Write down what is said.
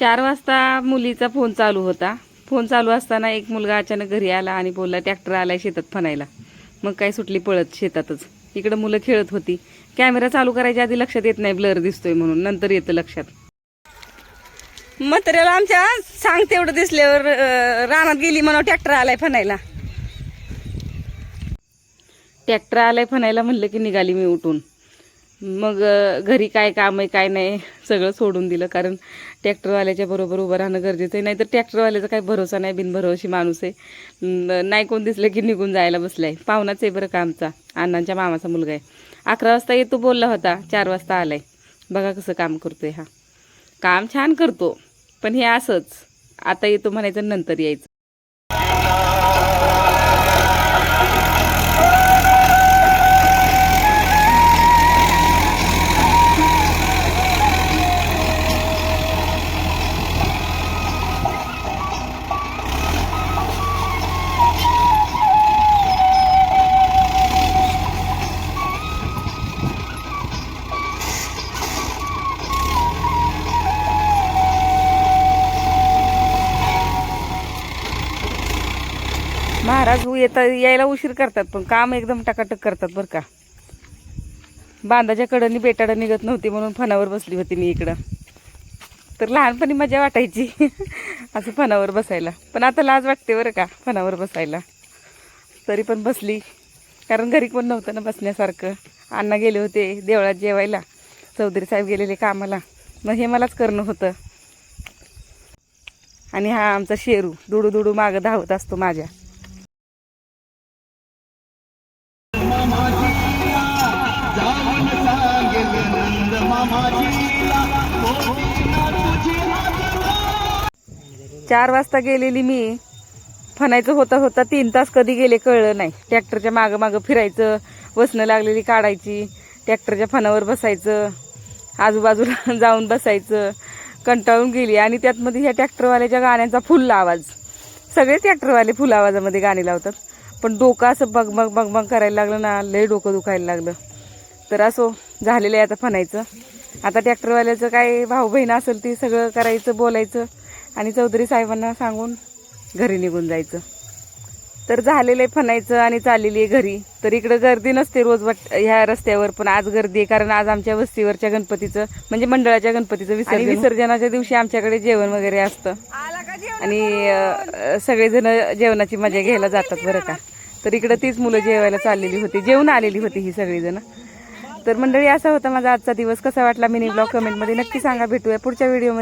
चार वाजता मुलीचा फोन चालू होता. फोन चालू असताना एक मुलगा अचानक घरी आला आणि बोलला ट्रॅक्टर आलाय शेतात फनायला मग काय सुटली पळत शेतातच. इकडं मुलं खेळत होती. कॅमेरा चालू करायच्या आधी लक्षात येत नाही ब्लर दिसतोय म्हणून. नंतर येतं लक्षात. म्हाताऱ्याला आमच्या सांग तेवढं दिसल्यावर रानात गेली म्हणून ट्रॅक्टर आलाय फनायला ट्रॅक्टर आलाय फनायला म्हणलं की निघाली मी उठून. मग घरी काय काम आहे काय नाही सगळं सोडून दिलं. कारण ट्रॅक्टरवाल्याच्या बरोबर उभं राहणं गरजेचं आहे. नाहीतर ट्रॅक्टरवाल्याचा काही भरोसा नाही बिनभरोशी माणूस आहे. नाही कोण दिसलं की निघून जायला बसलाय. पाहुणाच आहे बरं का आमचा. अण्णांच्या मामाचा मुलगा आहे. अकरा वाजता येतो बोलला होता. चार वाजता आलाय. बघा कसं काम करतोय हा. काम छान करतो. पण हे असंच. आता येतो म्हणायचं नंतर यायचं. महाराज हो, येता यायला उशीर करतात पण काम एकदम टकाटक करतात बरं का. बांधाच्या कडनी बेटाडं निघत नव्हती म्हणून फणावर बसली होती मी इकडं. तर लहानपणी मजा वाटायची. असं फणावर बसायला. पण आता लाज वाटते बरं का फणावर बसायला. तरी पण बसली. कारण घरी कोण नव्हतं ना बसण्यासारखं. अण्णा गेले होते देवळात जेवायला. चौधरी साहेब गेलेले कामाला. मग हे मलाच करणं होतं. आणि हा आमचा शेरू दुडू दुडू मागं धावत असतो माझ्या. चार वाजता गेलेली मी. फनायचं होता होता तीन तास कधी गेले कळलं नाही. ट्रॅक्टरच्या मागं मागं फिरायचं वसनं लागलेली काढायची ट्रॅक्टरच्या फणावर बसायचं आजूबाजूला जाऊन बसायचं कंटाळून गेली. आणि त्यात मध्ये ह्या ट्रॅक्टरवाल्याच्या गाण्यांचा फुल आवाज. सगळे ट्रॅक्टरवाले फुल आवाजामध्ये गाणी लावतात. पण डोकं असं बगमग बगमग करायला लागलं ना लय डोकं दुखायला लागलं. तर असो झालेलं आहे आता फनायचं आता ट्रॅक्टरवाल्याचं काय भाऊ बहीण असेल ती सगळं करायचं बोलायचं आणि चौधरी साहेबांना सांगून घरी निघून जायचं. तर झालेलं आहे फनायचं आणि चाललेली आहे घरी. तर इकडं गर्दी नसते रोज वाट ह्या रस्त्यावर पण आज गर्दी आहे कारण आज आमच्या वस्तीवरच्या गणपतीचं म्हणजे मंडळाच्या गणपतीचं विसर्जन. विसर्जनाच्या दिवशी आमच्याकडे जेवण वगैरे असतं. आणि सगळेजण जेवणाची मजा घ्यायला जातात बरं का. तर इकडं तीच मुलं जेवायला चाललेली होती. जेवण आलेली होती ही सगळीजण. तर मंडळी असा होता माझा आजचा दिवस. कसा वाटला मिनी ब्लॉग? कमेंटमध्ये नक्की सांगा. भेटूया पुढच्या व्हिडिओमध्ये